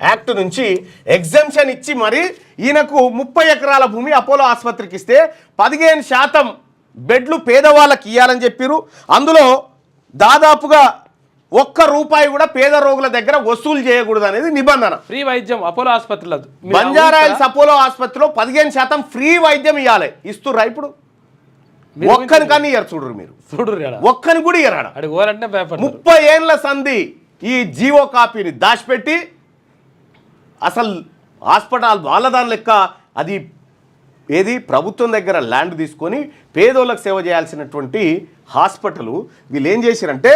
Act నుంచి exemption ఇచ్చి మరి ఈయనకు ముప్పై ఎకరాల భూమి అపోలో ఆసుపత్రికి ఇస్తే పదిహేను శాతం బెడ్లు పేదవాళ్ళకి ఇవ్వాలని చెప్పారు అందులో దాదాపుగా ఒక్క రూపాయి కూడా పేద రోగుల దగ్గర వసూలు చేయకూడదు అనేది నిబంధన. ఫ్రీ వైద్యం అపోలో ఆసుపత్రిలో బంజారాయిల్స్ అపోలో ఆసుపత్రిలో పదిహేను శాతం ఫ్రీ వైద్యం ఇవ్వాలి ఇస్తుర్రా ఇప్పుడు? ఒక్కని కానీ ఇయ్యరు చూడరు మీరు. చూడు రేడా ఒక్కని కూడా ఇయ్యరాడ ముప్పై ఏండ్ల సంధి ఈ జీవో కాపీని దాచిపెట్టి అసలు హాస్పిటల్ వాళ్ళ దాని లెక్క అది ఏది ప్రభుత్వం దగ్గర ల్యాండ్ తీసుకొని పేదోళ్ళకి సేవ చేయాల్సినటువంటి హాస్పిటల్ వీళ్ళు ఏం చేశారంటే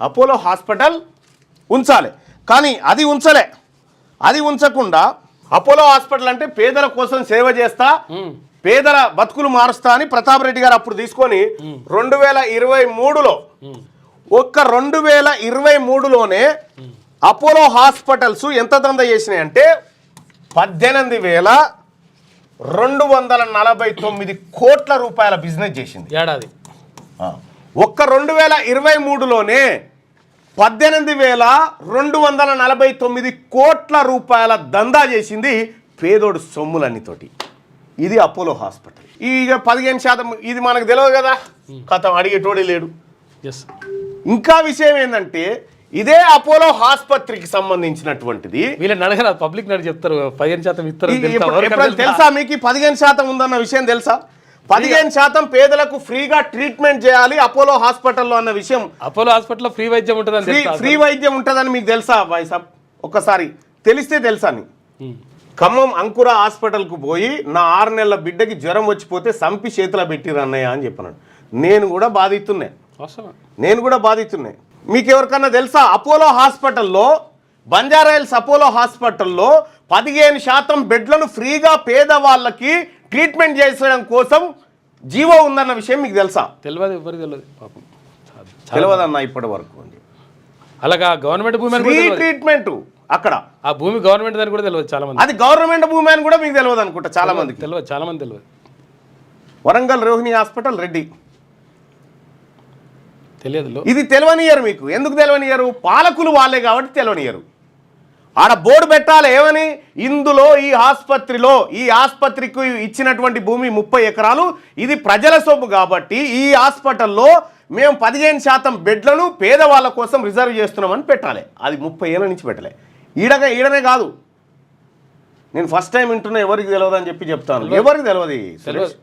అపోలో హాస్పిటల్ ఉంచాలి. కానీ అది ఉంచలే. అది ఉంచకుండా అపోలో హాస్పిటల్ అంటే పేదల కోసం సేవ చేస్తా పేదల బతుకులు మారుస్తా అని ప్రతాప్ రెడ్డి గారు అప్పుడు తీసుకొని రెండు వేల ఇరవై మూడులో ఒక్క రెండు వేల ఇరవై మూడులోనే అపోలో హాస్పిటల్స్ ఎంత దంద చేసినాయి అంటే పద్దెనిమిది వేల రెండు వందల నలభై తొమ్మిది కోట్ల రూపాయల బిజినెస్ చేసింది. ఏడాది. ఒక్క రెండు వేల ఇరవై మూడులోనే పద్దెనిమిది వేల రెండు వందల నలభై తొమ్మిది కోట్ల రూపాయల దందా చేసింది పేదోడు సొమ్ములన్నితోటి ఇది అపోలో హాస్పిటల్. ఇక పదిహేను శాతం ఇది మనకు తెలియదు కదా? కథ అడిగేటోడే లేడు. ఎస్ ఇంకా విషయం ఏంటంటే ఇదే అపోలో ఆసుపత్రికి సంబంధించినటువంటిది. వీళ్ళని అడగరా పబ్లిక్ నడిచి చెప్తారు పదిహేను శాతం ఇస్తారు తెలుసా? మీకు? పదిహేను శాతం ఉందన్న విషయం తెలుసా? పదిహేను శాతం పేదలకు ఫ్రీగా ట్రీట్మెంట్ చేయాలి అపోలో హాస్పిటల్లో అన్న విషయం. అపోలో హాస్పిటల్లో ఫ్రీ వైద్యం ఉంటుందని ఫ్రీ వైద్యం ఉంటుందని మీకు తెలుసా బాయ్ సాబ్? ఒక్కసారి తెలిస్తే తెలుసా. ఖమ్మం అంకుర హాస్పిటల్కు పోయి నా ఆరు నెలల బిడ్డకి జ్వరం వచ్చిపోతే సంపి చేతిలో పెట్టిరు అన్నయ్య అని చెప్పన్నాడు నేను కూడా బాధితున్నే. అవసరమా నేను కూడా బాధితున్నే. మీకు ఎవరికన్నా తెలుసా? అపోలో హాస్పిటల్లో బంజారాయిల్స్ అపోలో హాస్పిటల్లో పదిహేను శాతం బెడ్లను ఫ్రీగా పేదవాళ్ళకి ట్రీట్మెంట్ చేసడం కోసం జీవో ఉందన్న విషయం మీకు తెలుసా? తెలియదు ఎవరికి తెలియదు పాపం. తెలియదన్న ఇప్పటి వరకు అలాగా గవర్నమెంట్ భూమి ట్రీట్మెంట్ అక్కడ. ఆ భూమి గవర్నమెంట్ అని కూడా తెలియదు చాలా మంది అది గవర్నమెంట్ భూమి అని కూడా మీకు తెలియదు అనుకుంటా చాలా మందికి. తెలియదు చాలా మంది తెలియదు. వరంగల్ రోహిణి హాస్పిటల్ రెడ్డి. తెలియదు. ఇది తెలియనియరు మీకు. ఎందుకు తెలియనియరు పాలకులు వాళ్ళే కాబట్టి తెలియనియరు ఆడ బోర్డు పెట్టాలి ఏమని? ఇందులో ఈ ఆసుపత్రిలో ఈ ఆసుపత్రికి ఇచ్చినటువంటి భూమి ముప్పై ఎకరాలు. ఇది ప్రజల సొమ్ము కాబట్టి ఈ హాస్పిటల్లో మేము పదిహేను శాతం బెడ్లను పేదవాళ్ళ కోసం రిజర్వ్ చేస్తున్నామని పెట్టాలి. అది ముప్పై ఏళ్ళ నుంచి పెట్టలే. ఈడగా ఈడనే కాదు. నేను ఫస్ట్ టైం వింటున్నా ఎవరికి తెలియదు అని చెప్పి చెప్తాను. ఎవరికి తెలియదు.